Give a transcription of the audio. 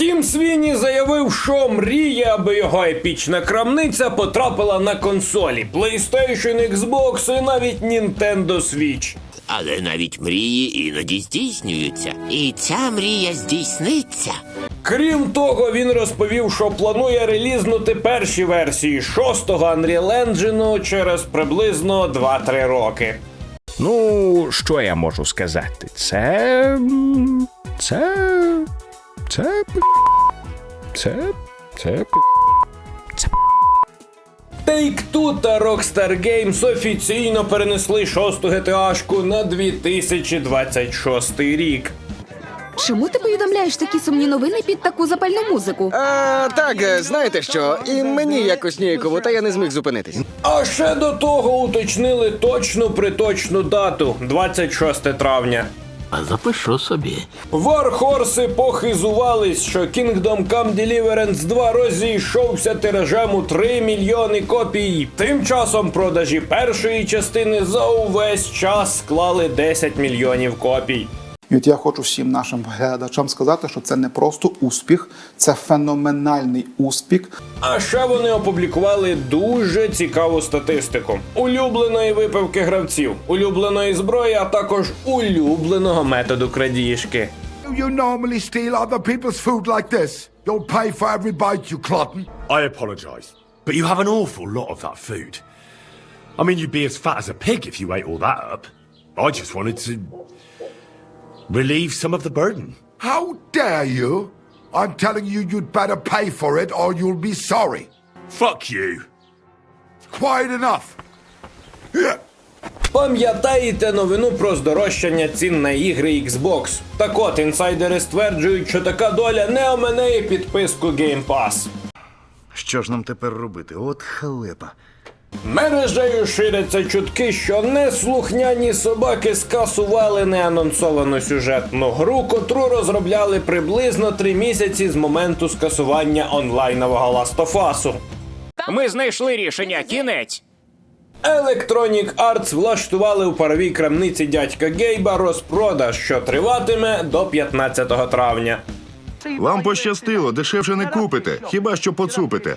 Тім Свіні заявив, що мріє, аби його епічна крамниця потрапила на консолі PlayStation, Xbox і навіть Nintendo Switch. Але навіть мрії іноді здійснюються. І ця мрія здійсниться. Крім того, він розповів, що планує релізнути перші версії шостого Unreal Engine через приблизно 2-3 роки. Ну, що я можу сказати? Це. Це. Це. п- Це. Це. п- Take-Two та Rockstar Games офіційно перенесли шосту GTA-шку на 2026 рік. Чому ти повідомляєш такі сумні новини під таку запальну музику? А, так, е, знаєте що, і мені якось ніяково, та я не зміг зупинитись. А ще до того уточнили точну приточну дату 26 травня. А запишу собі. Вархорси похизувались, що Kingdom Come Deliverance 2 розійшовся тиражем у 3 мільйони копій. Тим часом продажі першої частини за увесь час склали 10 мільйонів копій. І от я хочу всім нашим глядачам сказати, що це не просто успіх, це феноменальний успіх. А ще вони опублікували дуже цікаву статистику улюбленої випивки гравців, улюбленої зброї, а також улюбленого методу крадіжки. You normally steal other people's food like this. You'll pay for every bite, you clotton. I apologise, but you have an awful lot of that food. I mean, you'd be as fat as a pig if you ate all that up. I just wanted to relieve some of the burden. How dare you? I'm telling you, you'd better pay for it or you'll be sorry. Fuck you. Quiet enough. Yeah. Пам'ятаєте новину про здорожчання цін на ігри Xbox? Так от інсайдери стверджують, що така доля не оминає підписку Game Pass. Що ж нам тепер робити? От халепа. Мережею ширяться чутки, що неслухняні собаки скасували неанонсовану сюжетну гру, котру розробляли приблизно три місяці з моменту скасування онлайнового Ластофасу. Ми знайшли рішення, кінець. Electronic Arts влаштували у паровій крамниці дядька Гейба розпродаж, що триватиме до 15 травня. Вам пощастило, дешевше не купите, хіба що поцупите.